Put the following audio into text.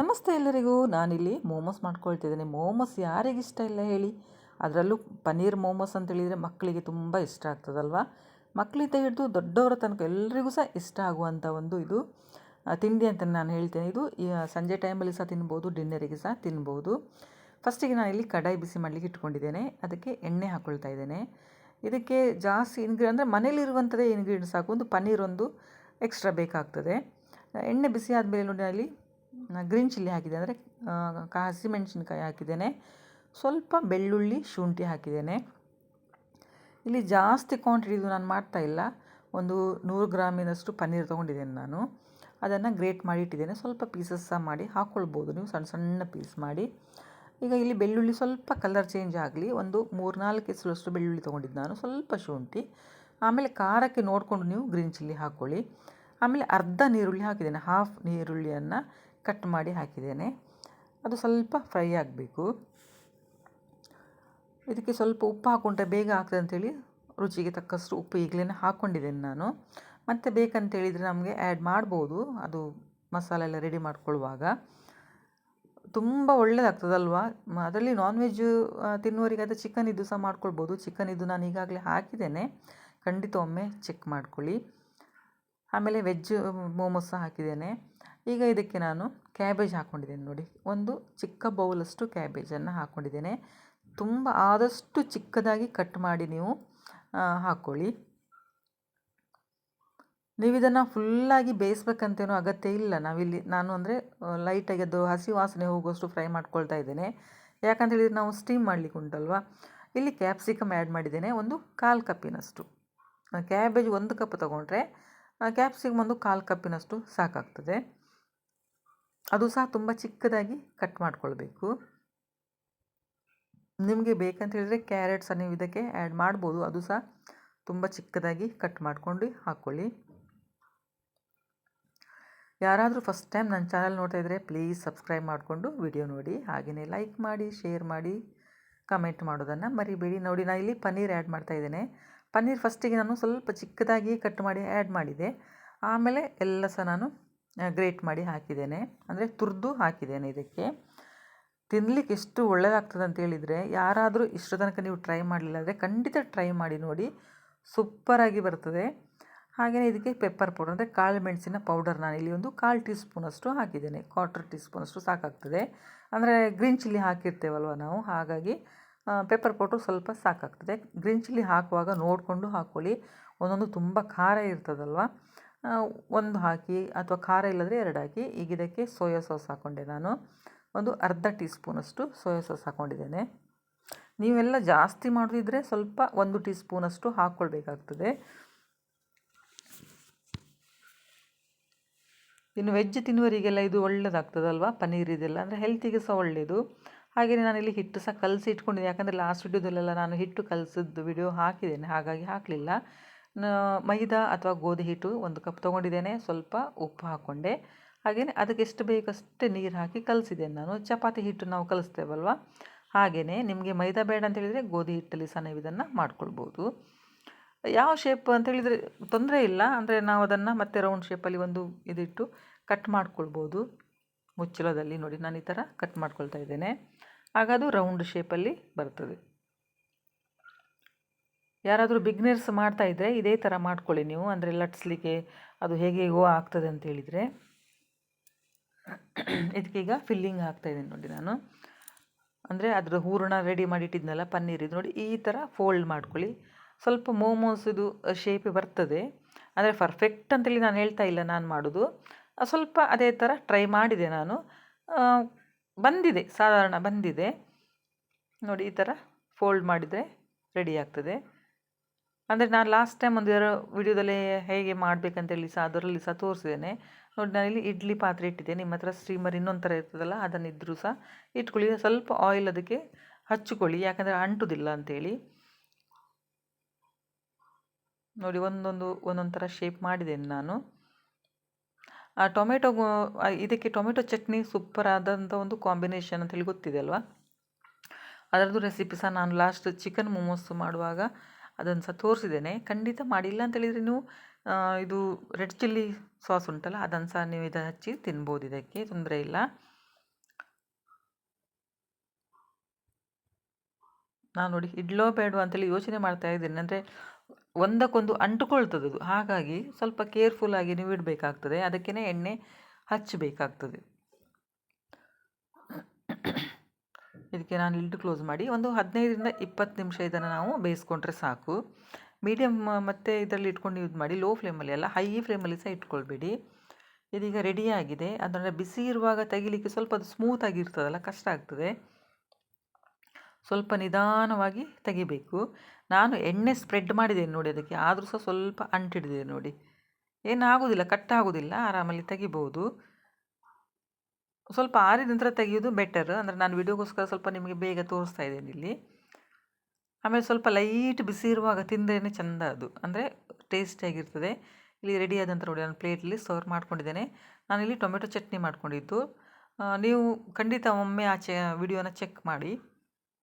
ನಮಸ್ತೆ ಎಲ್ಲರಿಗೂ, ನಾನಿಲ್ಲಿ ಮೋಮೋಸ್ ಮಾಡ್ಕೊಳ್ತಿದ್ದೀನಿ. ಮೋಮೋಸ್ ಯಾರಿಗಿಷ್ಟ ಇಲ್ಲ ಹೇಳಿ. ಅದರಲ್ಲೂ ಪನ್ನೀರ್ ಮೋಮೋಸ್ ಅಂತ ಹೇಳಿದರೆ ಮಕ್ಕಳಿಗೆ ತುಂಬ ಇಷ್ಟ ಆಗ್ತದಲ್ವ? ಮಕ್ಕಳಿಂದ ಹಿಡಿದು ದೊಡ್ಡವರ ತನಕ ಎಲ್ರಿಗೂ ಸಹ ಇಷ್ಟ ಆಗುವಂಥ ಒಂದು ಇದು ತಿಂಡಿ ಅಂತ ನಾನು ಹೇಳ್ತೇನೆ. ಇದು ಸಂಜೆ ಟೈಮಲ್ಲಿ ಸಹ ತಿನ್ಬೋದು, ಡಿನ್ನರಿಗೆ ಸಹ ತಿನ್ಬೋದು. ಫಸ್ಟಿಗೆ ಇಲ್ಲಿ ಕಡಾಯಿ ಬಿಸಿ ಮಾಡಲಿಕ್ಕೆ ಇಟ್ಕೊಂಡಿದ್ದೇನೆ. ಅದಕ್ಕೆ ಎಣ್ಣೆ ಹಾಕ್ಕೊಳ್ತಾ ಇದ್ದೇನೆ. ಇದಕ್ಕೆ ಜಾಸ್ತಿ ಇನ್ಗ್ರಿ ಅಂದರೆ ಮನೇಲಿರುವಂಥದ್ದೇ ಇಂಗ್ರೀಡಿಯೆಂಟ್ಸ್ ಸಾಕು ಒಂದು ಪನ್ನೀರ್ ಒಂದು ಎಕ್ಸ್ಟ್ರಾ ಬೇಕಾಗ್ತದೆ. ಎಣ್ಣೆ ಬಿಸಿ ಆದಮೇಲೆ ನೋಡಿ ಅಲ್ಲಿ ಗ್ರೀನ್ ಚಿಲ್ಲಿ ಹಾಕಿದೆ ಅಂದರೆ ಹಸಿಮೆಣಸಿನ್ಕಾಯಿ ಹಾಕಿದ್ದೇನೆ. ಸ್ವಲ್ಪ ಬೆಳ್ಳುಳ್ಳಿ ಶುಂಠಿ ಹಾಕಿದ್ದೇನೆ. ಇಲ್ಲಿ ಜಾಸ್ತಿ ಕ್ವಾಂಟಿಟಿದು ನಾನು ಮಾಡ್ತಾ ಇಲ್ಲ. ಒಂದು ನೂರು ಗ್ರಾಮಿನಷ್ಟು ಪನ್ನೀರ್ ತೊಗೊಂಡಿದ್ದೇನೆ ನಾನು. ಅದನ್ನು ಗ್ರೇಟ್ ಮಾಡಿ ಇಟ್ಟಿದ್ದೇನೆ. ಸ್ವಲ್ಪ ಪೀಸಸ್ ಸಹ ಮಾಡಿ ಹಾಕ್ಕೊಳ್ಬೋದು ನೀವು ಸಣ್ಣ ಸಣ್ಣ ಪೀಸ್ ಮಾಡಿ. ಈಗ ಇಲ್ಲಿ ಬೆಳ್ಳುಳ್ಳಿ ಸ್ವಲ್ಪ ಕಲರ್ ಚೇಂಜ್ ಆಗಲಿ, ಒಂದು ಮೂರು ನಾಲ್ಕು ಎಸಲಷ್ಟು ಬೆಳ್ಳುಳ್ಳಿ ತೊಗೊಂಡಿದ್ದು ನಾನು. ಸ್ವಲ್ಪ ಶುಂಠಿ. ಆಮೇಲೆ ಖಾರಕ್ಕೆ ನೋಡಿಕೊಂಡು ನೀವು ಗ್ರೀನ್ ಚಿಲ್ಲಿ ಹಾಕ್ಕೊಳ್ಳಿ ಆಮೇಲೆ ಅರ್ಧ ನೀರುಳ್ಳಿ ಹಾಕಿದ್ದೇನೆ. ಹಾಫ್ ನೀರುಳ್ಳಿಯನ್ನು. ಕಟ್ ಮಾಡಿ ಹಾಕಿದ್ದೇನೆ. ಅದು ಸ್ವಲ್ಪ ಫ್ರೈ ಆಗಬೇಕು. ಇದಕ್ಕೆ ಸ್ವಲ್ಪ ಉಪ್ಪು ಹಾಕ್ಕೊಂಡ್ರೆ ಬೇಗ ಆಗ್ತದೆ ಅಂಥೇಳಿ ರುಚಿಗೆ ತಕ್ಕಷ್ಟು ಉಪ್ಪು ಈಗಲೇ ಹಾಕ್ಕೊಂಡಿದ್ದೇನೆ ನಾನು. ಮತ್ತೆ ಬೇಕಂತೇಳಿದರೆ ನಮಗೆ ಆ್ಯಡ್ ಮಾಡ್ಬೋದು. ಅದು ಮಸಾಲೆ ಎಲ್ಲ ರೆಡಿ ಮಾಡ್ಕೊಳ್ಳುವಾಗ. ತುಂಬ ಒಳ್ಳೆಯದಾಗ್ತದಲ್ವ ಅದರಲ್ಲಿ ನಾನ್ ವೆಜ್ ತಿನ್ನುವರಿಗೆ ಚಿಕನ್ ಇದ್ದು ಸಹ ಮಾಡ್ಕೊಳ್ಬೋದು. ಚಿಕನ್ ಇದ್ದು ನಾನು ಈಗಾಗಲೇ ಹಾಕಿದ್ದೇನೆ. ಖಂಡಿತ ಒಮ್ಮೆ ಚೆಕ್ ಮಾಡ್ಕೊಳ್ಳಿ. ಆಮೇಲೆ ವೆಜ್ ಮೋಮೋಸ್ ಸಹ ಹಾಕಿದ್ದೇನೆ. ಈಗ ಇದಕ್ಕೆ ನಾನು ಕ್ಯಾಬೇಜ್ ಹಾಕ್ಕೊಂಡಿದ್ದೇನೆ ನೋಡಿ. ಒಂದು ಚಿಕ್ಕ ಬೌಲಷ್ಟು ಕ್ಯಾಬೇಜನ್ನು ಹಾಕ್ಕೊಂಡಿದ್ದೇನೆ ತುಂಬ ಆದಷ್ಟು ಚಿಕ್ಕದಾಗಿ ಕಟ್ ಮಾಡಿ ನೀವು ಹಾಕ್ಕೊಳ್ಳಿ ನೀವು ಇದನ್ನು ಫುಲ್ಲಾಗಿ ಬೇಯಿಸ್ಬೇಕಂತೇನೂ ಅಗತ್ಯ ಇಲ್ಲ. ನಾವಿಲ್ಲಿ, ನಾನು ಅಂದರೆ ಲೈಟಾಗಿ ಅದು ಹಸಿ ವಾಸನೆ ಹೋಗುವಷ್ಟು ಫ್ರೈ ಮಾಡ್ಕೊಳ್ತಾ ಇದ್ದೇನೆ. ಯಾಕಂತ ಹೇಳಿದರೆ ನಾವು ಸ್ಟೀಮ್ ಮಾಡಲಿಕ್ಕೆ ಉಂಟಲ್ವಾ? ಇಲ್ಲಿ ಕ್ಯಾಪ್ಸಿಕಮ್ ಆ್ಯಡ್ ಮಾಡಿದ್ದೇನೆ. ಒಂದು ಕಾಲು ಕಪ್ಪಿನಷ್ಟು. ಕ್ಯಾಬೇಜ್ ಒಂದು ಕಪ್ ತೊಗೊಂಡ್ರೆ ಕ್ಯಾಪ್ಸಿಕಮ್ ಒಂದು ಕಾಲು ಕಪ್ಪಿನಷ್ಟು ಸಾಕಾಗ್ತದೆ. ಅದು ಸಹ ತುಂಬ ಚಿಕ್ಕದಾಗಿ ಕಟ್ ಮಾಡ್ಕೊಳ್ಬೇಕು. ನಿಮಗೆ ಬೇಕಂತ ಹೇಳಿದರೆ ಕ್ಯಾರೆಟ್ ಸಹ ನೀವು ಇದಕ್ಕೆ ಆ್ಯಡ್ ಮಾಡ್ಬೋದು. ಅದು ಸಹ ತುಂಬ ಚಿಕ್ಕದಾಗಿ ಕಟ್ ಮಾಡ್ಕೊಂಡು ಹಾಕ್ಕೊಳ್ಳಿ ಯಾರಾದರೂ ಫಸ್ಟ್ ಟೈಮ್ ನನ್ನ ಚಾನಲ್ ನೋಡ್ತಾ ಇದ್ದರೆ ಪ್ಲೀಸ್ ಸಬ್ಸ್ಕ್ರೈಬ್ ಮಾಡಿಕೊಂಡು ವಿಡಿಯೋ ನೋಡಿ. ಹಾಗೆಯೇ ಲೈಕ್ ಮಾಡಿ ಶೇರ್ ಮಾಡಿ ಕಮೆಂಟ್ ಮಾಡೋದನ್ನು ಮರಿಬೇಡಿ. ನೋಡಿ ನಾನು ಇಲ್ಲಿ ಪನ್ನೀರ್ ಆ್ಯಡ್ ಮಾಡ್ತಾ ಇದ್ದೇನೆ. ಪನ್ನೀರ್ ಫಸ್ಟಿಗೆ ನಾನು ಸ್ವಲ್ಪ ಚಿಕ್ಕದಾಗಿ ಕಟ್ ಮಾಡಿ ಆ್ಯಡ್ ಮಾಡಿದೆ. ಆಮೇಲೆ ಎಲ್ಲ ಸಹ ನಾನು ಗ್ರೇಟ್ ಮಾಡಿ ಹಾಕಿದ್ದೇನೆ. ಅಂದರೆ ತುರಿದು ಹಾಕಿದ್ದೇನೆ ಇದಕ್ಕೆ. ತಿನ್ನಲಿಕ್ಕೆ ಎಷ್ಟು ಒಳ್ಳೆಯದಾಗ್ತದೆ ಅಂತ ಹೇಳಿದರೆ, ಯಾರಾದರೂ ಇಷ್ಟು ತನಕ ನೀವು ಟ್ರೈ ಮಾಡಲಿಲ್ಲ ಅಂದರೆ ಖಂಡಿತ ಟ್ರೈ ಮಾಡಿ ನೋಡಿ. ಸೂಪರಾಗಿ ಬರ್ತದೆ. ಹಾಗೆಯೇ ಇದಕ್ಕೆ ಪೆಪ್ಪರ್ ಪೌಡರ್ ಅಂದರೆ ಕಾಳು ಮೆಣಸಿನ ಪೌಡರ್ ನಾನು ಇಲ್ಲಿ ಒಂದು ಕಾಲು ಟೀ ಸ್ಪೂನಷ್ಟು ಹಾಕಿದ್ದೇನೆ. ಕ್ವಾರ್ಟರ್ ಟೀ ಸ್ಪೂನಷ್ಟು ಸಾಕಾಗ್ತದೆ. ಅಂದರೆ ಗ್ರೀನ್ ಚಿಲ್ಲಿ ಹಾಕಿರ್ತೇವಲ್ವ ನಾವು, ಹಾಗಾಗಿ ಪೆಪ್ಪರ್ ಪೌಡ್ರು ಸ್ವಲ್ಪ ಸಾಕಾಗ್ತದೆ. ಗ್ರೀನ್ ಚಿಲ್ಲಿ ಹಾಕುವಾಗ ನೋಡಿಕೊಂಡು ಹಾಕ್ಕೊಳ್ಳಿ ಒಂದೊಂದು ತುಂಬ ಖಾರ ಇರ್ತದಲ್ವ? ಒಂದು ಹಾಕಿ ಅಥವಾ ಖಾರ ಇಲ್ಲದ್ರೆ ಎರಡು ಹಾಕಿ. ಈಗ ಇದಕ್ಕೆ ಸೋಯಾ ಸಾಸ್ ಹಾಕ್ಕೊಂಡೆ ನಾನು. ಒಂದು ಅರ್ಧ ಟೀ ಸ್ಪೂನಷ್ಟು ಸೋಯಾ ಸಾಸ್ ಹಾಕ್ಕೊಂಡಿದ್ದೇನೆ ನೀವೆಲ್ಲ ಜಾಸ್ತಿ ಮಾಡಿದ್ರೆ ಸ್ವಲ್ಪ ಒಂದು ಟೀ ಸ್ಪೂನಷ್ಟು ಹಾಕ್ಕೊಳ್ಬೇಕಾಗ್ತದೆ. ಇನ್ನು ವೆಜ್ ತಿನ್ನುವರಿಗೆಲ್ಲ ಇದು ಒಳ್ಳೆಯದಾಗ್ತದಲ್ವ ಪನ್ನೀರ್ ಇದೆಲ್ಲ. ಅಂದರೆ ಹೆಲ್ತಿಗೆ ಸಹ ಒಳ್ಳೆಯದು ಹಾಗೆಯೇ ನಾನಿಲ್ಲಿ ಹಿಟ್ಟು ಸಹ ಕಲಸಿ ಇಟ್ಕೊಂಡಿದ್ದೆ ಯಾಕಂದರೆ ಲಾಸ್ಟ್ ವಿಡಿಯೋದಲ್ಲೆಲ್ಲ ನಾನು ಹಿಟ್ಟು ಕಲಸಿದ್ದು ವಿಡಿಯೋ ಹಾಕಿದ್ದೇನೆ. ಹಾಗಾಗಿ ಹಾಕಲಿಲ್ಲ. ಮೈದಾ ಅಥವಾ ಗೋಧಿ ಹಿಟ್ಟು ಒಂದು ಕಪ್ ತೊಗೊಂಡಿದ್ದೇನೆ. ಸ್ವಲ್ಪ ಉಪ್ಪು ಹಾಕ್ಕೊಂಡೆ ಹಾಗೆಯೇ ಅದಕ್ಕೆ ಎಷ್ಟು ಬೇಕಷ್ಟೇ ನೀರು ಹಾಕಿ ಕಲಸಿದ್ದೇನೆ ನಾನು. ಚಪಾತಿ ಹಿಟ್ಟು ನಾವು ಕಲಿಸ್ತೇವಲ್ವ? ಹಾಗೆಯೇ ನಿಮಗೆ ಮೈದಾ ಬೇಡ ಅಂತ ಹೇಳಿದರೆ ಗೋಧಿ ಹಿಟ್ಟಲ್ಲಿ ಸಹ ನೀವು ಇದನ್ನು ಮಾಡ್ಕೊಳ್ಬೋದು. ಯಾವ ಶೇಪ್ ಅಂತ ಹೇಳಿದರೆ ತೊಂದರೆ ಇಲ್ಲ. ಅಂದರೆ ನಾವು ಅದನ್ನು ಮತ್ತೆ ರೌಂಡ್ ಶೇಪಲ್ಲಿ ಒಂದು ಇದಿಟ್ಟು ಕಟ್ ಮಾಡ್ಕೊಳ್ಬೋದು. ಮುಚ್ಚಳದಲ್ಲಿ ನೋಡಿ ನಾನು ಈ ಥರ ಕಟ್ ಮಾಡ್ಕೊಳ್ತಾ ಇದ್ದೇನೆ. ಆಗ ಅದು ರೌಂಡ್ ಶೇಪಲ್ಲಿ ಬರ್ತದೆ. ಯಾರಾದರೂ ಬಿಗ್ನರ್ಸ್ ಮಾಡ್ತಾ ಇದ್ದರೆ ಇದೇ ಥರ ಮಾಡ್ಕೊಳ್ಳಿ ನೀವು. ಅಂದರೆ ಲಟ್ಸ್ಲಿಕ್ಕೆ ಅದು ಹೇಗೆ ಹೇಗೋ ಆಗ್ತದೆ ಅಂತ ಹೇಳಿದರೆ. ಇದಕ್ಕೀಗ ಫಿಲ್ಲಿಂಗ್ ಆಗ್ತಾಯಿದ್ದೀನಿ ನೋಡಿ ನಾನು. ಅಂದರೆ ಅದರ ಹೂರಣ ರೆಡಿ ಮಾಡಿ ಇಟ್ಟಿದ್ನಲ್ಲ, ಪನ್ನೀರ್ ಇದು ನೋಡಿ ಈ ಥರ ಫೋಲ್ಡ್ ಮಾಡ್ಕೊಳ್ಳಿ. ಸ್ವಲ್ಪ ಮೋಮೋಸ್ ಇದು ಶೇಪ್ ಬರ್ತದೆ. ಅಂದರೆ ಪರ್ಫೆಕ್ಟ್ ಅಂತೇಳಿ ನಾನು ಹೇಳ್ತಾ ಇಲ್ಲ ನಾನು ಮಾಡೋದು. ಸ್ವಲ್ಪ ಅದೇ ಥರ ಟ್ರೈ ಮಾಡಿದೆ ನಾನು. ಬಂದಿದೆ, ಸಾಧಾರಣ ಬಂದಿದೆ. ನೋಡಿ ಈ ಥರ ಫೋಲ್ಡ್ ಮಾಡಿದರೆ ರೆಡಿ ಆಗ್ತದೆ. ಅಂದರೆ ನಾನು ಲಾಸ್ಟ್ ಟೈಮ್ ಒಂದು ವಿಡಿಯೋದಲ್ಲಿ ಹೇಗೆ ಮಾಡಬೇಕಂತೇಳಿ ಸಹ ಅದರಲ್ಲಿ ಸಹ ತೋರಿಸಿದ್ದೇನೆ. ನೋಡಿ ನಾನಿಲ್ಲಿ ಇಡ್ಲಿ ಪಾತ್ರೆ ಇಟ್ಟಿದ್ದೆ. ನಿಮ್ಮ ಹತ್ರ ಸ್ಟೀಮರ್ ಇನ್ನೊಂದು ಥರ ಇರ್ತದಲ್ಲ, ಅದನ್ನು ಇದ್ದರೂ ಸಹ ಇಟ್ಕೊಳ್ಳಿ. ಸ್ವಲ್ಪ ಆಯಿಲ್ ಅದಕ್ಕೆ ಹಚ್ಚಿಕೊಳ್ಳಿ ಯಾಕಂದರೆ ಅಂಟುದಿಲ್ಲ ಅಂಥೇಳಿ ನೋಡಿ, ಒಂದೊಂದು ಒಂದೊಂದು ಥರ ಶೇಪ್ ಮಾಡಿದ್ದೇನೆ ನಾನು. ಆ ಟೊಮೆಟೊ ಇದಕ್ಕೆ ಟೊಮೆಟೊ ಚಟ್ನಿ ಸೂಪರ್ ಆದಂಥ ಒಂದು ಕಾಂಬಿನೇಷನ್ ಅಂತ ಹೇಳಿ ಗೊತ್ತಿದೆ ಅಲ್ವಾ? ಅದರದ್ದು ರೆಸಿಪಿ ಸಹ ನಾನು ಲಾಸ್ಟ್ ಚಿಕನ್ ಮೊಮೋಸ್ ಮಾಡುವಾಗ ಅದನ್ನು ಸಹ ತೋರಿಸಿದ್ದೇನೆ. ಖಂಡಿತ ಮಾಡಿಲ್ಲ ಅಂತೇಳಿದರೆ ನೀವು ಇದು ರೆಡ್ ಚಿಲ್ಲಿ ಸಾಸ್ ಉಂಟಲ್ಲ, ಅದನ್ನು ಸಹ ನೀವು ಇದು ಹಚ್ಚಿ ತಿನ್ಬೋದು ಇದಕ್ಕೆ, ತೊಂದರೆ ಇಲ್ಲ. ನಾನು ನೋಡಿ, ಇಡ್ಲೋ ಬೇಡ ಅಂತೇಳಿ ಯೋಚನೆ ಮಾಡ್ತಾ ಇದ್ದೇನೆ. ಅಂದರೆ ಒಂದಕ್ಕೊಂದು ಅಂಟುಕೊಳ್ತದದು. ಹಾಗಾಗಿ ಸ್ವಲ್ಪ ಕೇರ್ಫುಲ್ಲಾಗಿ ನೀವು ಇಡಬೇಕಾಗ್ತದೆ. ಅದಕ್ಕೇ ಎಣ್ಣೆ ಹಚ್ಚಬೇಕಾಗ್ತದೆ. ಇದಕ್ಕೆ ನಾನು ಲಿಡ್ ಕ್ಲೋಸ್ ಮಾಡಿ ಒಂದು ಹದಿನೈದರಿಂದ ಇಪ್ಪತ್ತು ನಿಮಿಷ ಇದನ್ನು ನಾವು ಬೇಯಿಸ್ಕೊಂಡ್ರೆ ಸಾಕು. ಮೀಡಿಯಮ್ ಮತ್ತು ಇದರಲ್ಲಿ ಇಟ್ಕೊಂಡು ಯೂಸ್ ಮಾಡಿ ಲೋ ಫ್ಲೇಮಲ್ಲಿ ಅಲ್ಲ, ಹೈ ಫ್ಲೇಮಲ್ಲಿ ಸಹ ಇಟ್ಕೊಳ್ಬೇಡಿ. ಇದೀಗ ರೆಡಿಯಾಗಿದೆ ಅದನ್ನು ಬಿಸಿ ಇರುವಾಗ ತೆಗಿಲಿಕ್ಕೆ ಸ್ವಲ್ಪ ಅದು ಸ್ಮೂತ್ ಆಗಿರ್ತದಲ್ಲ ಕಷ್ಟ ಆಗ್ತದೆ. ಸ್ವಲ್ಪ ನಿಧಾನವಾಗಿ ತೆಗಿಬೇಕು. ನಾನು ಎಣ್ಣೆ ಸ್ಪ್ರೆಡ್ ಮಾಡಿದ್ದೇನೆ ನೋಡಿ ಅದಕ್ಕೆ, ಆದರೂ ಸಹ ಸ್ವಲ್ಪ ಅಂಟಿಡಿದೆ ನೋಡಿ. ಏನಾಗೋದಿಲ್ಲ, ಕಟ್ ಆಗೋದಿಲ್ಲ, ಆರಾಮಲ್ಲಿ ತೆಗಿಬೋದು. ಸ್ವಲ್ಪ ಆರಿದ ನಂತರ ತೆಗೆಯೋದು ಬೆಟರ್ ಅಂದರೆ ನಾನು ವಿಡಿಯೋಗೋಸ್ಕರ ಸ್ವಲ್ಪ ನಿಮಗೆ ಬೇಗ ತೋರಿಸ್ತಾ ಇದ್ದೇನೆ ಇಲ್ಲಿ. ಆಮೇಲೆ ಸ್ವಲ್ಪ ಲೈಟ್ ಬಿಸಿ ಇರುವಾಗ ತಿಂದ್ರೇ ಚೆಂದ ಅದು. ಅಂದರೆ ಟೇಸ್ಟಿಯಾಗಿರ್ತದೆ ಇಲ್ಲಿ ರೆಡಿ ಆದ ನಂತರ ನೋಡಿ ನಾನು ಪ್ಲೇಟಲ್ಲಿ ಸರ್ವ್ ಮಾಡ್ಕೊಂಡಿದ್ದೇನೆ. ನಾನಿಲ್ಲಿ ಟೊಮೆಟೊ ಚಟ್ನಿ ಮಾಡ್ಕೊಂಡಿದ್ದು. ನೀವು ಖಂಡಿತ ಒಮ್ಮೆ ಆಚೆ ವಿಡಿಯೋನ ಚೆಕ್ ಮಾಡಿ.